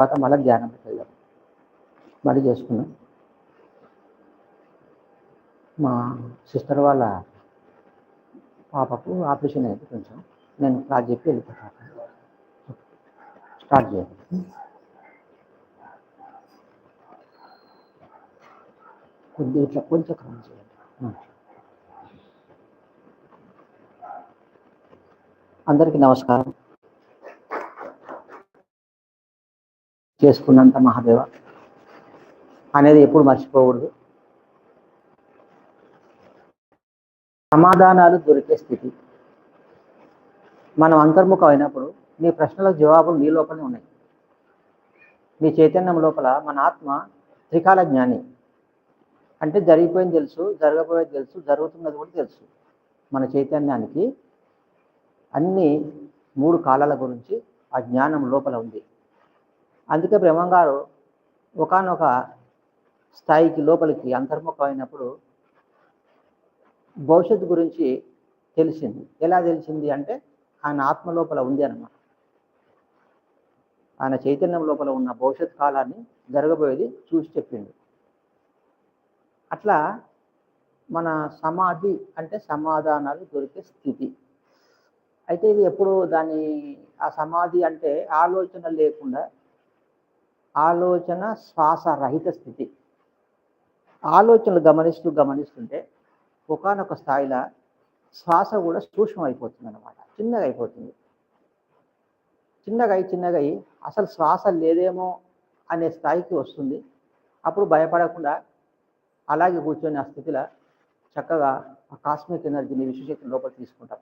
తర్వాత మళ్ళీ ధ్యానం వెళ్దాం మళ్ళీ చేసుకున్నాం మా సిస్టర్ వాళ్ళ పాపకు ఆపరేషన్ అయింది కొంచెం. నేను స్టార్ట్ చెప్పి వెళ్ళిపోతాను స్టార్ట్ చేయండి. కొద్దిగా ఇట్లా కొంచెం క్రమం చేయండి. అందరికీ నమస్కారం. చేసుకున్నంత మహాదేవ అనేది ఎప్పుడు మర్చిపోకూడదు. సమాధానాలు దొరికే స్థితి. మనం అంతర్ముఖం అయినప్పుడు నీ ప్రశ్నలకు జవాబులు నీ లోపలనే ఉన్నాయి. నీ చైతన్యం లోపల మన ఆత్మ త్రికాల జ్ఞాని. అంటే జరిగిపోయింది తెలుసు జరగబోయేది తెలుసు జరుగుతున్నది కూడా తెలుసు. మన చైతన్యానికి అన్ని మూడు కాలాల గురించి ఆ జ్ఞానం లోపల ఉంది. అందుకే బ్రహ్మంగారు ఒకనొక స్థాయికి లోపలికి అంతర్ముఖం అయినప్పుడు భవిష్యత్తు గురించి తెలిసింది. ఎలా తెలిసింది అంటే ఆయన ఆత్మ లోపల ఉంది అన్నమాట. ఆయన చైతన్యం లోపల ఉన్న భవిష్యత్ కాలాన్ని జరగబోయేది చూసి చెప్పిండు. అట్లా మన సమాధి అంటే సమాధానాలు దొరికే స్థితి. అయితే ఇది ఎప్పుడు దాని ఆ సమాధి అంటే ఆలోచన లేకుండా ఆలోచన శ్వాస రహిత స్థితి. ఆలోచనలు గమనిస్తూ గమనిస్తుంటే ఒకనొక స్థాయిలో శ్వాస కూడా సూక్ష్మం అయిపోతుంది అనమాట చిన్నగా అయిపోతుంది చిన్నగా అయి చిన్నగా అయి అసలు శ్వాస లేదేమో అనే స్థాయికి వస్తుంది. అప్పుడు భయపడకుండా అలాగే కూర్చొని ఆ స్థితిలో చక్కగా ఆ కాస్మిక్ ఎనర్జీని విశ్వశక్తి లోపల తీసుకుంటాం.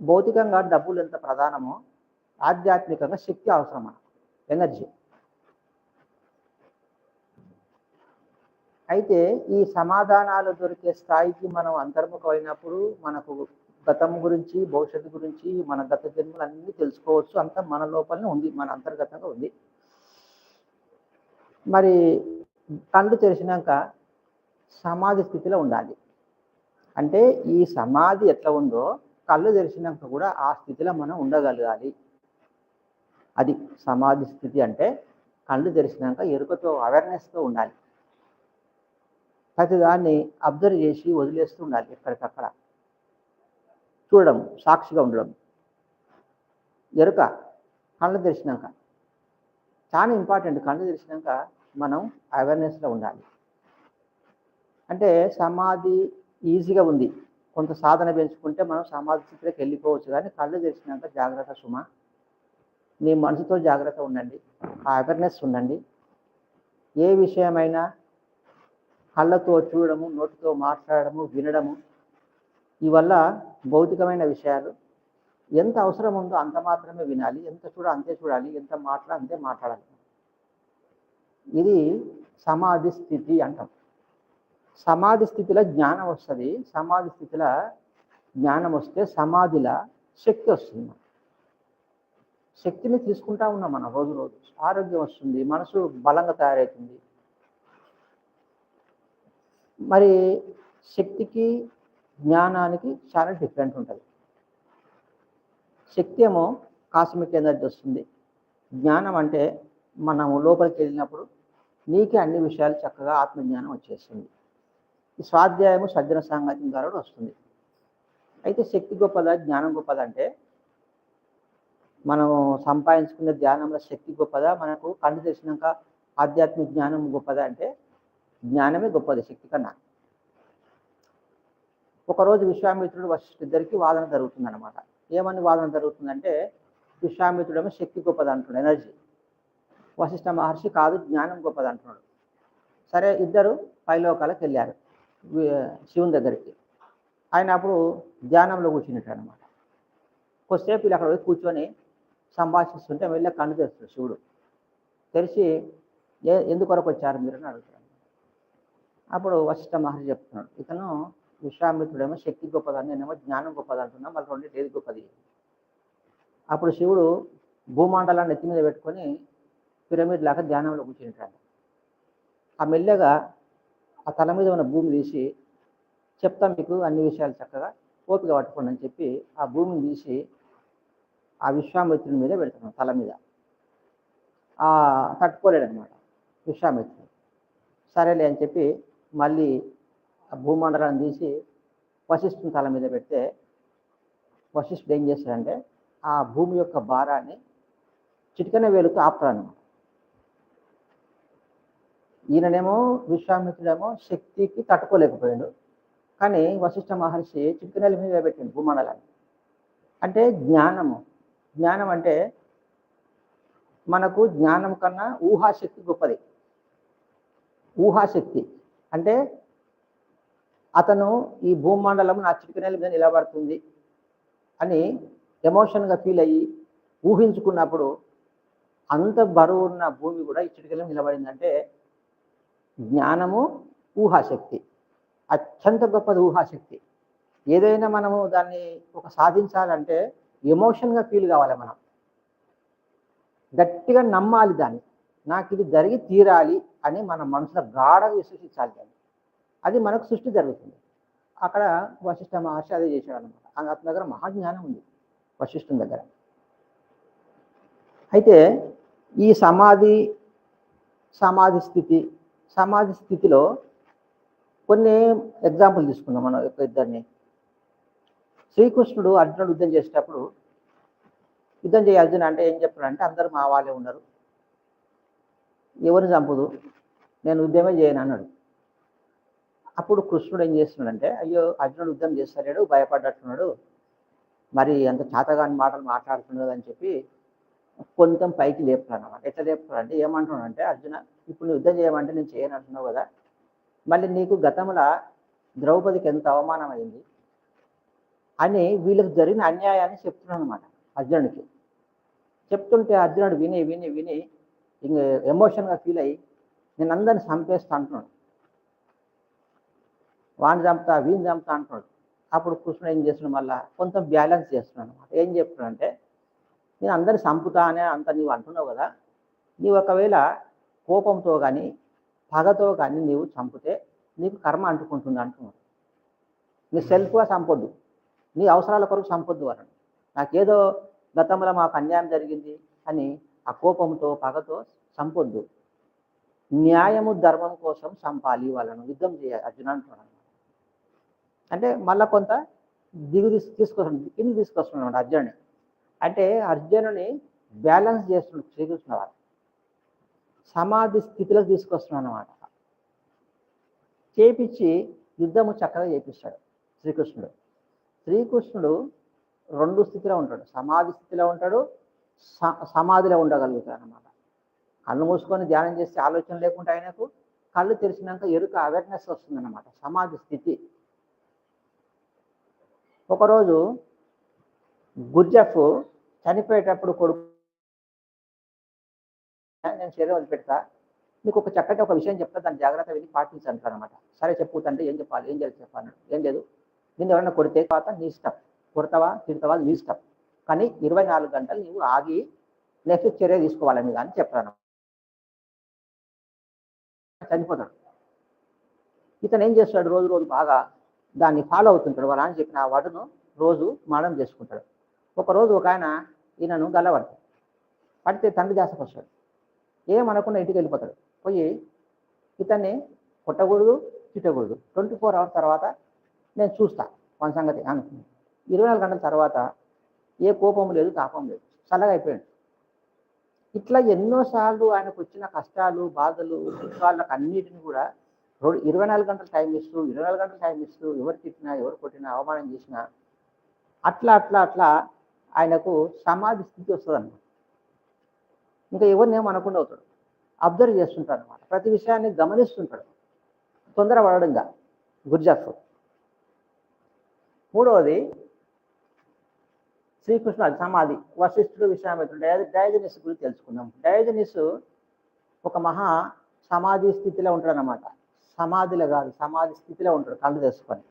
భౌతికంగా డబ్బులు ఎంత ప్రధానమో ఆధ్యాత్మికంగా శక్తి అవసరం ఎనర్జీ. అయితే ఈ సమాధానాలు దొరికే స్థాయికి మనం అంతర్ముఖమైనప్పుడు మనకు గతం గురించి భవిష్యత్తు గురించి మన గత జన్మలు అన్నీ తెలుసుకోవచ్చు. అంతా మన లోపలనే ఉంది మన అంతర్గతంగా ఉంది. మరి కళ్ళు తెరిచినాక సమాధి స్థితిలో ఉండాలి. అంటే ఈ సమాధి ఎట్లా ఉందో కళ్ళు తెరిచినాక కూడా ఆ స్థితిలో మనం ఉండగలగాలి. అది సమాధి స్థితి అంటే కళ్ళు తెరిచినాక ఎరుకతో అవేర్నెస్తో ఉండాలి. ప్రతి దాన్ని అబ్జర్వ్ చేసి వదిలేస్తూ ఉండాలి ఎక్కడికక్కడ. చూడడం సాక్షిగా ఉండడం. ఎరుక కళ్ళు తెరిచినాక. చాలా ఇంపార్టెంట్ కళ్ళు తెరిచినాక మనం అవేర్నెస్లో ఉండాలి. అంటే సమాధి ఈజీగా ఉంది. కొంత సాధన పెంచుకుంటే మనం సమాధి స్థితిలోకి వెళ్ళిపోవచ్చు కానీ కళ్ళు తెరిచినాక జాగ్రత్త సుమ. మీ మనసుతో జాగ్రత్త ఉండండి. ఆ అవేర్నెస్ ఉండండి. ఏ విషయమైనా కళ్ళతో చూడడము నోటితో మాట్లాడడము వినడము ఇవల్ల భౌతికమైన విషయాలు ఎంత అవసరం ఉందో అంత మాత్రమే వినాలి. ఎంత చూడ అంతే చూడాలి. ఎంత మాట్లాడ అంతే మాట్లాడాలి. ఇది సమాధి స్థితి అంటాం. సమాధి స్థితిలో జ్ఞానం వస్తుంది. సమాధి స్థితిలో జ్ఞానం వస్తే సమాధిలో శక్తి వస్తుంది. శక్తిని తీసుకుంటా ఉన్నాం మనం రోజు రోజు. ఆరోగ్యం వస్తుంది మనసు బలంగా తయారవుతుంది. మరి శక్తికి జ్ఞానానికి చాలా డిఫరెంట్ ఉంటుంది. శక్తి ఏమో కాస్మిక్ ఎనర్జీ వస్తుంది. జ్ఞానం అంటే మనము లోపలికి వెళ్ళినప్పుడు నీకే అన్ని విషయాలు చక్కగా ఆత్మజ్ఞానం వచ్చేస్తుంది. ఈ స్వాధ్యాయము సజ్జన సాంగత్యం ద్వారా వస్తుంది. అయితే శక్తి గొప్పదా జ్ఞానం గొప్పదంటే అంటే మనం సంపాదించుకునే ధ్యానంలో శక్తి గొప్పదా? మనకు కళ్ళు తెచ్చినాక ఆధ్యాత్మిక జ్ఞానం గొప్పదా అంటే జ్ఞానమే గొప్పది శక్తి కన్నా. ఒకరోజు విశ్వామిత్రుడు వశిష్ఠిద్దరికి వాదన జరుగుతుంది అనమాట ఏమని వాదన జరుగుతుందంటే విశ్వామిత్రుడేమో శక్తి గొప్పది అంటున్నాడు ఎనర్జీ. వశిష్ఠ మహర్షి కాదు జ్ఞానం గొప్పది అంటున్నాడు. సరే ఇద్దరు పైలోకాలకు వెళ్ళారు శివుని దగ్గరికి. ఆయన అప్పుడు ధ్యానంలో కూర్చున్నట్టు అనమాట కొద్దిసేపు వీళ్ళు అక్కడ పోయి కూర్చొని సంభాషిస్తుంటే వెళ్ళి కన్ను తెరుస్తాడు శివుడు. తెరిచి ఏ ఎందుకొరకు వచ్చారు మీరు? అని అడుగుతాడు. అప్పుడు వశిష్ఠ మహర్షి చెప్తున్నాడు. ఇతను విశ్వామిత్రుడేమో శక్తి గొప్పదని నేనేమో జ్ఞానం గొప్పది అంటున్నా మళ్ళీ రెండింటి ఏది గొప్పది. అప్పుడు శివుడు భూమండలాన్ని ఎత్తి మీద పెట్టుకొని పిరమిడ్ లాగా ధ్యానంలో కూర్చుంటాడు. ఆ మెల్లగా ఆ తల మీద ఉన్న భూమి తీసి చెప్తా మీకు అన్ని విషయాలు చక్కగా ఓపిక పట్టుకోండి అని చెప్పి ఆ భూమిని తీసి ఆ విశ్వామిత్రుని మీద పెడుతున్నాడు తల మీద. తట్టుకోలేడు అనమాట విశ్వామిత్రుడు. సరేలే అని చెప్పి మళ్ళీ ఆ భూమండలాన్ని తీసి వశిష్ఠుని తల మీద పెడితే వశిష్ఠుడు ఏం చేశాడంటే ఆ భూమి యొక్క భారాన్ని చిటికన వేలుకు ఆపుతాడనమాట ఈయననేమో విశ్వామిత్రుడేమో శక్తికి తట్టుకోలేకపోయాడు. కానీ వశిష్ఠ మహర్షి చిటికనెల మీద పెట్టిండు భూమండలాన్ని. అంటే జ్ఞానము. జ్ఞానం అంటే మనకు జ్ఞానం కన్నా ఊహాశక్తి గొప్పది. ఊహాశక్తి అంటే అతను ఈ భూమండలం నా చిటికనేల మీద నిలబడుతుంది అని ఎమోషన్గా ఫీల్ అయ్యి ఊహించుకున్నప్పుడు అంత బరువు ఉన్న భూమి కూడా ఈ చిటికలో నిలబడిందంటే జ్ఞానము ఊహాశక్తి. అత్యంత గొప్పది ఊహాశక్తి. ఏదైనా మనము దాన్ని ఒక సాధించాలంటే ఎమోషన్గా ఫీల్ కావాలి మనం. గట్టిగా నమ్మాలి దాన్ని. నాకు ఇది జరిగి తీరాలి అని మన మనసులో గాఢగా విశ్వసించాలి దాన్ని. అది మనకు సృష్టి జరుగుతుంది. అక్కడ వశిష్ఠ మహర్షి అదే చేశాడు అనమాట అతని దగ్గర మహాజ్ఞానం ఉంది వశిష్ఠం దగ్గర. అయితే ఈ సమాధి సమాధి స్థితి సమాధి స్థితిలో కొన్ని ఎగ్జాంపుల్ తీసుకుందాం మనం ఇద్దరిని. శ్రీకృష్ణుడు అర్జునుడు యుద్ధం చేసేటప్పుడు యుద్ధం చేయ అర్జున అంటే ఏం చెప్పాడంటే అందరూ మా వాళ్ళే ఉన్నారు. ఎవరిని చంపదు. నేను యుద్ధమే చేయను అన్నాడు. అప్పుడు కృష్ణుడు ఏం చేస్తున్నాడంటే అయ్యో అర్జునుడు యుద్ధం చేస్తాడు భయపడ్డట్టున్నాడు. మరి అంత చాతగాని మాటలు మాట్లాడుతున్నాడు అని చెప్పి కొంచెం పైకి లేపుతాడు అనమాట ఎట్లా లేపుతాడు ఏమంటున్నాడంటే ఏమంటున్నాడు అంటే అర్జున ఇప్పుడు నువ్వు యుద్ధం చేయమంటే నేను చేయను అంటున్నావు కదా. మళ్ళీ నీకు గతంలో ద్రౌపదికి ఎంత అవమానం అయింది? అని వీళ్ళకి జరిగిన అన్యాయాన్ని చెప్తున్నాను అనమాట అర్జునుడికి. చెప్తుంటే అర్జునుడు విని విని విని ఇంక ఎమోషన్గా ఫీల్ అయ్యి నేను అందరిని చంపేస్తా అంటున్నాడు. వాడిని చంపుతా వీని చంపుతా అంటున్నాడు. అప్పుడు కృష్ణుడు ఏం చేస్తున్నాడు మళ్ళా? కొంత బ్యాలెన్స్ చేస్తున్నాడు అనమాట ఏం చెప్తున్నాడంటే నేను అందరిని చంపుతా అనే అంత నీవు అంటున్నావు కదా నీవు ఒకవేళ కోపంతో కానీ పగతో కానీ నీవు చంపితే నీకు కర్మ అంటుకుంటుంది అంటున్నాడు. నీ సెల్ఫ్గా చంపొద్దు. నీ అవసరాల కొరకు చంపొద్దు అన్నాడు. నాకేదో గతంలో మాకు అన్యాయం జరిగింది అని ఆ కోపంతో పగతో చంపొద్దు. న్యాయము ధర్మం కోసం చంపాలి వాళ్ళను యుద్ధం చేయాలి అర్జున అంటున్నాడు. అంటే మళ్ళా కొంత దిగు తీసుకొస్తున్నాడు కింది తీసుకొస్తున్నాడు అర్జునుని. అంటే అర్జునుని బ్యాలెన్స్ చేస్తున్నాడు శ్రీకృష్ణ వారు. సమాధి స్థితిలోకి తీసుకొస్తున్నాడు అనమాట చేపించి యుద్ధము చక్కగా చేపిస్తాడు శ్రీకృష్ణుడు. శ్రీకృష్ణుడు రెండు స్థితిలో ఉంటాడు. సమాధి స్థితిలో ఉంటాడు స- సమాధిలో ఉండగలుగుతాడు అనమాట కళ్ళు మూసుకొని ధ్యానం చేస్తే ఆలోచన లేకుండా ఆయనకు కళ్ళు తెరిచినాక ఎరుక అవేర్నెస్ వస్తుందన్నమాట. సమాధి స్థితి. ఒకరోజు గుర్జఫ్ చనిపోయేటప్పుడు కొడుకు నేను శరీరం వదిలిపెడతా నీకు ఒక చక్కటి ఒక విషయం చెప్తా దాన్ని జాగ్రత్త వెళ్ళి పాటించంటారు అనమాట సరే చెప్పు తండ్రి ఏం చెప్పాలి ఏం చేయాలి చెప్పాను ఏం లేదు. నిన్ను ఎవరైనా కొడితే తర్వాత నీ ఇష్టం. కొడతావా తిడతావా నీ ఇష్టం. కానీ ఇరవై నాలుగు గంటలు నువ్వు ఆగి నెక్స్ట్ చర్య తీసుకోవాలి మీద అని చెప్తాను చనిపోతాడు. ఇతను ఏం చేస్తాడు? రోజు రోజు బాగా దాన్ని ఫాలో అవుతుంటాడు. వాళ్ళ అని చెప్పిన ఆ వడును రోజు మాడం చేసుకుంటాడు. ఒకరోజు ఒక ఆయన ఈయనను గల్లబడతాడు. పడితే తండ్రి దాసకు వస్తాడు. ఏమనకుండా ఇంటికి వెళ్ళిపోతాడు. పోయి ఇతన్ని కొట్టకూడదు తిట్టకూడదు. ట్వంటీ ఫోర్ అవర్స్ తర్వాత నేను చూస్తా మన సంగతి అనుకున్నాను. ఇరవై నాలుగు గంటల తర్వాత ఏ కోపం లేదు తాపం లేదు. చల్లగా అయిపోయాడు. ఇట్లా ఎన్నోసార్లు ఆయనకు వచ్చిన కష్టాలు బాధలు దుఃఖాలకు అన్నిటిని కూడా ఇరవై నాలుగు గంటలు టైం ఇస్తూ ఇరవై నాలుగు గంటలు టైం ఇస్తూ ఎవరు తిట్టినా ఎవరు కొట్టినా అవమానం చేసినా అట్లా అట్లా అట్లా ఆయనకు సమాధి స్థితి వస్తుందన్నమాట. ఇంకా ఎవరిని ఏమనకుండా అవుతాడు. అబ్జర్వ్ చేస్తుంటాడు అనమాట ప్రతి విషయాన్ని గమనిస్తుంటాడు. తొందర పడడంగా గుర్జాఫ్ మూడవది శ్రీకృష్ణ సమాధి వశిష్ఠుడు విశ్వామిత్రుడు. డయాజ డయాజనిస్ గురించి తెలుసుకుందాం. డయాజనిస్ ఒక మహా సమాధి స్థితిలో ఉంటాడు అనమాట సమాధిలో కాదు సమాధి స్థితిలో ఉంటాడు కళ్ళు తెలుసుకొని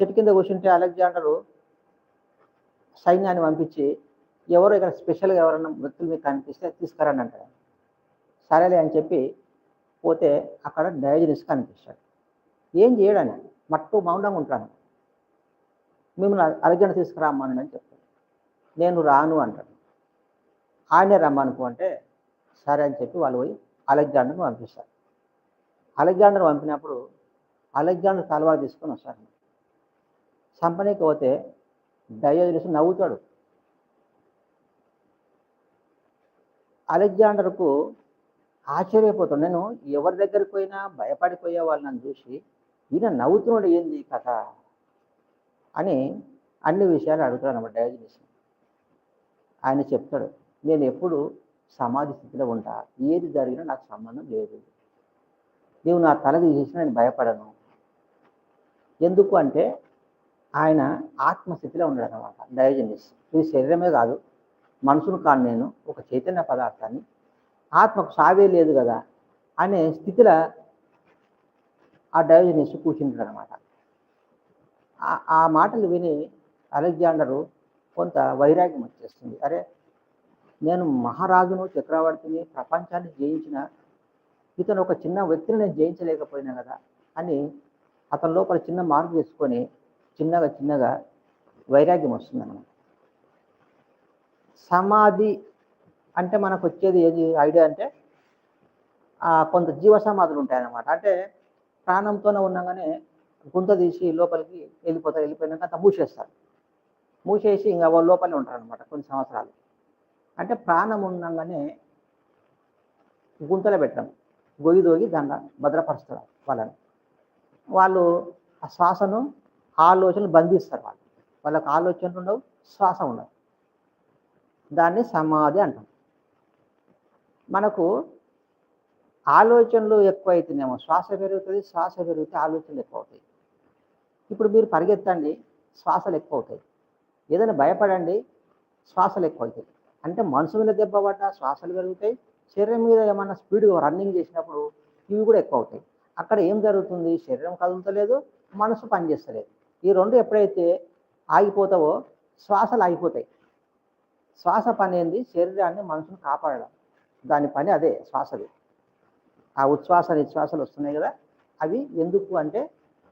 చెట్టు కింద కూర్చుంటే అలెగ్జాండరు సైన్యాన్ని పంపించి ఎవరో ఇక్కడ స్పెషల్గా ఎవరైనా వ్యక్తులు మీకు కనిపిస్తే తీసుకురండి అంటాడు. సరేలే అని చెప్పి పోతే అక్కడ డయాజనిస్ కనిపిస్తాడు. ఏం చేయడని మట్టు మౌనంగా ఉంటాను మిమ్మల్ని అలెగ్జాండర్ తీసుకురామ్మను అని చెప్తాడు నేను రాను అంటాడు. ఆయనే రమ్మనుకో అంటే సరే అని చెప్పి వాళ్ళు పోయి అలెగ్జాండర్ని పంపిస్తారు. అలెగ్జాండర్ పంపినప్పుడు అలెగ్జాండర్ తలవారు తీసుకొని వస్తారు. చంపనీకి పోతే డయోజనస్ నవ్వుతాడు. అలెగ్జాండర్కు ఆశ్చర్యపోతాడు. నేను ఎవరి దగ్గరికి పోయినా భయపడిపోయే వాళ్ళు నన్ను చూసి ఈయన నవ్వుతున్నాడు ఏంది కథ? అని అన్ని విషయాలు అడుగుతాడు అనమాట డయోజనస్. ఆయన చెప్తాడు నేను ఎప్పుడు సమాధి స్థితిలో ఉంటా. ఏది జరిగినా నాకు సంబంధం లేదు. నీవు నా తల తీసేసిన నేను భయపడను. ఎందుకు అంటే ఆయన ఆత్మస్థితిలో ఉన్నాడు అనమాట డయోజనిస్. ఇది శరీరమే కాదు మనసును కాను నేను ఒక చైతన్య పదార్థాన్ని. ఆత్మకు సావే లేదు కదా అనే స్థితిలో ఆ డయోజనిస్ కూర్చుంటాడు అనమాట ఆ మాటలు విని అలెగ్జాండరు కొంత వైరాగ్యం వచ్చేస్తుంది. అరే నేను మహారాజును చక్రవర్తిని ప్రపంచాన్ని జయించిన ఇతను ఒక చిన్న వ్యక్తిని నేను జయించలేకపోయినా కదా అని అతని లోపల చిన్న మార్పు చేసుకొని చిన్నగా చిన్నగా వైరాగ్యం వస్తుందన్నమాట. సమాధి అంటే మనకు వచ్చేది ఏది? ఐడియా అంటే కొంత జీవ సమాధులు ఉంటాయన్నమాట. అంటే ప్రాణంతోనే ఉండగానే గుంత తీసి లోపలికి వెళ్ళిపోతారు వెళ్ళిపోయినాక అంత మూసేస్తారు. మూసేసి ఇంకా వాళ్ళు లోపలే ఉంటారు అనమాట కొన్ని సంవత్సరాలు. అంటే ప్రాణం ఉండగానే గుంతలో పెట్టడం. గొయ్యి దోగి దాన్ని భద్రపరుస్తారు వాళ్ళని. వాళ్ళు ఆ శ్వాసను ఆలోచనలు బంధిస్తారు వాళ్ళు. వాళ్ళకి ఆలోచనలు ఉండవు శ్వాస ఉండవు దాన్ని సమాధి అంటాం. మనకు ఆలోచనలు ఎక్కువ అవుతున్నాయేమో శ్వాస పెరుగుతుంది శ్వాస పెరిగితే ఆలోచనలు ఎక్కువ అవుతాయి ఇప్పుడు మీరు పరిగెత్తండి శ్వాసలు ఎక్కువ అవుతాయి ఏదైనా భయపడండి శ్వాసలు ఎక్కువ అవుతాయి అంటే మనసు మీద దెబ్బ పడ్డా శ్వాసలు పెరుగుతాయి శరీరం మీద ఏమన్నా స్పీడ్గా రన్నింగ్ చేసినప్పుడు ఇవి కూడా ఎక్కువ అవుతాయి అక్కడ ఏం జరుగుతుంది? శరీరం కదులుతలేదు మనసు పనిచేస్తలేదు. ఈ రెండు ఎప్పుడైతే ఆగిపోతావో శ్వాసలు ఆగిపోతాయి. శ్వాస పని ఏంది? శరీరాన్ని మనసును కాపాడడం. దాని పని అదే శ్వాసది ఆ ఉచ్ఛ్వాస నిశ్వాసాలు వస్తున్నాయి కదా. అవి ఎందుకు అంటే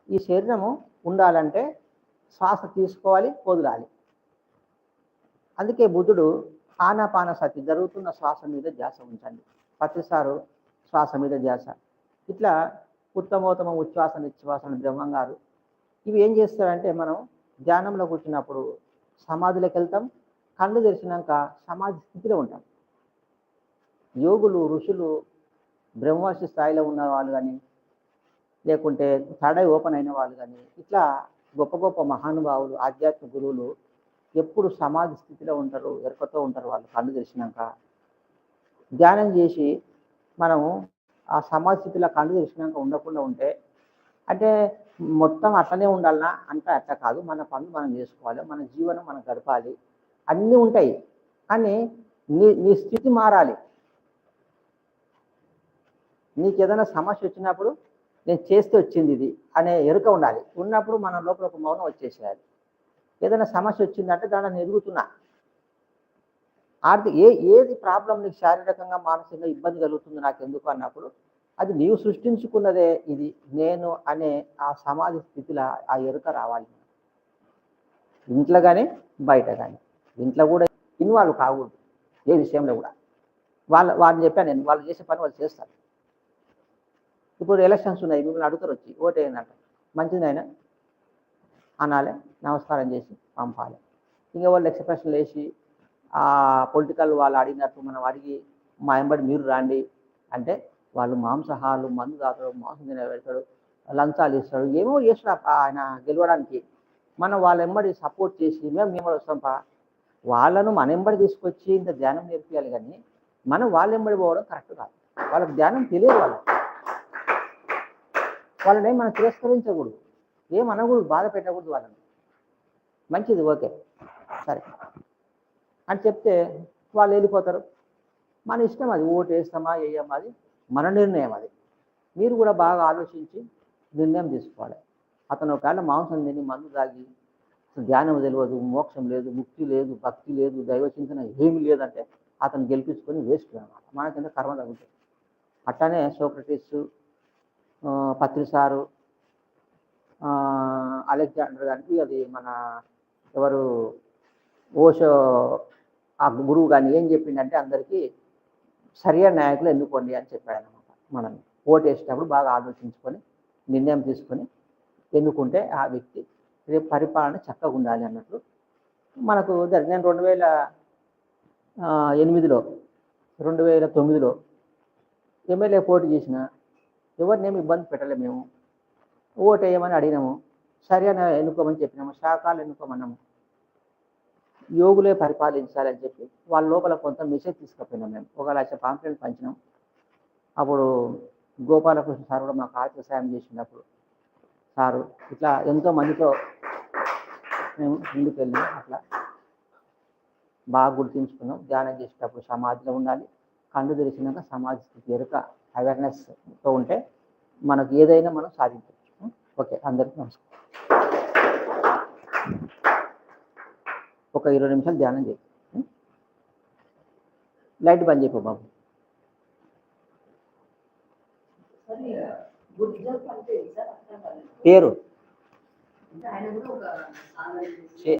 ఈ శరీరము ఉండాలంటే శ్వాస తీసుకోవాలి వదలాలి. అందుకే బుద్ధుడు ఆనాపాన సతి జరుగుతున్న శ్వాస మీద ధ్యాస ఉంచండి. ప్రతిసారు శ్వాస మీద ధ్యాస. ఇట్లా ఉత్తమోత్తమ ఉచ్ఛ్వాస నిశ్వాసన బ్రహ్మంగారు. ఇవి ఏం చేస్తారంటే మనం ధ్యానంలో కూర్చున్నప్పుడు సమాధిలోకి వెళ్తాం కళ్ళు తెరిచినాక సమాధి స్థితిలో ఉంటాం. యోగులు ఋషులు బ్రహ్మవర్షి స్థాయిలో ఉన్న వాళ్ళు కానీ లేకుంటే తడై ఓపెన్ అయిన వాళ్ళు కానీ ఇట్లా గొప్ప గొప్ప మహానుభావులు ఆధ్యాత్మిక గురువులు ఎప్పుడు సమాధి స్థితిలో ఉంటారు ఎరుకతో ఉంటారు వాళ్ళు కళ్ళు తెరిచినాక. ధ్యానం చేసి మనము ఆ సమాధి స్థితిలో కళ్ళు తెరిచినాక ఉండకుండా ఉంటే అంటే మొత్తం అట్లనే ఉండాలనా? అంటే అట్లా కాదు. మన పనులు మనం చేసుకోవాలి మన జీవనం మనం గడపాలి. అన్నీ ఉంటాయి. కానీ నీ నీ స్థితి మారాలి. నీకు ఏదైనా సమస్య వచ్చినప్పుడు నేను చేస్తే వచ్చింది ఇది అనే ఎరుక ఉండాలి. ఉన్నప్పుడు మన లోపల ఒక మౌనం వచ్చేసేయాలి. ఏదైనా సమస్య వచ్చిందంటే దాన్ని ఎదుగుతున్నా. ఆర్థిక ఏ ఏది ప్రాబ్లం నీకు శారీరకంగా మానసికంగా ఇబ్బంది కలుగుతుంది నాకు ఎందుకు అన్నప్పుడు అది నీవు సృష్టించుకున్నదే ఇది నేను అనే ఆ సమాధి స్థితిలో ఆ ఎరుక రావాలి. ఇంట్లో కానీ బయట కానీ ఇంట్లో కూడా ఇన్వాల్వ్ కాకూడదు. ఏ విషయంలో కూడా. వాళ్ళ వాళ్ళని చెప్పాను నేను వాళ్ళు చేసే పని వాళ్ళు చేస్తారు. ఇప్పుడు ఎలక్షన్స్ ఉన్నాయి మిమ్మల్ని అడుగుతారు వచ్చి ఓటేయండి మంచిది ఆయన అనాలి నమస్కారం చేసి పంపాలి. ఇంకా వాళ్ళు ఎక్స్ప్రెషన్లు వేసి ఆ పొలిటికల్ వాళ్ళు అడిగినట్టు మనం అడిగి మా ఎంబడి మీరు రాండి. అంటే వాళ్ళు మాంసాహారాలు మందు తాతాడు మాంసం తినబెడతాడు లంచాలు ఇస్తాడు ఏమో చేస్తాడు ఆయన గెలవడానికి. మనం వాళ్ళ ఎంబడి సపోర్ట్ చేసి మేము మేము వస్తాం పా. వాళ్ళను మన ఎంబడి తీసుకొచ్చి ఇంత ధ్యానం నేర్పించాలి కానీ మనం వాళ్ళ ఎంబడి పోవడం కరెక్ట్ కాదు. వాళ్ళకి ధ్యానం తెలియదు వాళ్ళకి. వాళ్ళని మనం తిరస్కరించకూడదు. ఏమనకూడదు బాధ పెట్టకూడదు వాళ్ళని. మంచిది ఓకే. సరే. అని చెప్తే వాళ్ళు వెళ్ళిపోతారు. మన ఇష్టం అది ఓటు వేస్తామా వేయమా అది మన నిర్ణయం అది. మీరు కూడా బాగా ఆలోచించి నిర్ణయం తీసుకోవాలి. అతను ఒకవేళ మాంసం తిని మందు తాగి ధ్యానం తెలియదు మోక్షం లేదు ముక్తి లేదు భక్తి లేదు దైవ చింతన ఏమి లేదంటే అతను గెలిపించుకొని వేస్ట్ అనమాట. మన కింద కర్మ తగ్గుతుంది. అట్లానే సోక్రటీస్ పత్రిసారు అలెగ్జాండర్ గారికి అది మన ఎవరు ఓషో ఆ గురువు కానీ ఏం చెప్పిండంటే అందరికీ సరైన నాయకులు ఎన్నుకోండి అని చెప్పాడు అనమాట మనల్ని. ఓటు వేసేటప్పుడు బాగా ఆలోచించుకొని నిర్ణయం తీసుకొని ఎన్నుకుంటే ఆ వ్యక్తి రేపు పరిపాలన చక్కగా ఉండాలి అన్నట్లు మనకు జరిగిన నేను రెండు వేల ఎనిమిదిలో రెండు వేల తొమ్మిదిలో ఎమ్మెల్యే పోటీ చేసిన ఎవరినేమి ఇబ్బంది పెట్టలే మేము. ఓటు వేయమని అడిగినాము అని ఎన్నుకోమని చెప్పినాము. శాఖలు ఎన్నుకోమన్నాము. యోగులే పరిపాలించాలని చెప్పి వాళ్ళ లోపల కొంత మెసేజ్ తీసుకుపోయినాం మేము. ఒక లక్ష పాంప్లెట్ పంచినాం. అప్పుడు గోపాలకృష్ణ సార్ కూడా మాకు ఆర్థిక సాయం చేసినప్పుడు సారు ఇట్లా ఎంతో మందితో మేము ముందుకెళ్ళి అట్లా బాగా గుర్తించుకున్నాం. ధ్యానం చేసేటప్పుడు సమాధిలో ఉండాలి. కళ్ళు తెరిచినాక సమాధి స్థితి ఎరుక. అవేర్నెస్తో ఉంటే మనకు ఏదైనా మనం సాధించవచ్చు. ఓకే అందరికీ నమస్కారం. ఒక ఇరవై నిమిషాలు ధ్యానం చేయి. లైట్ బంద్ చేయకు బాబు. పేరు?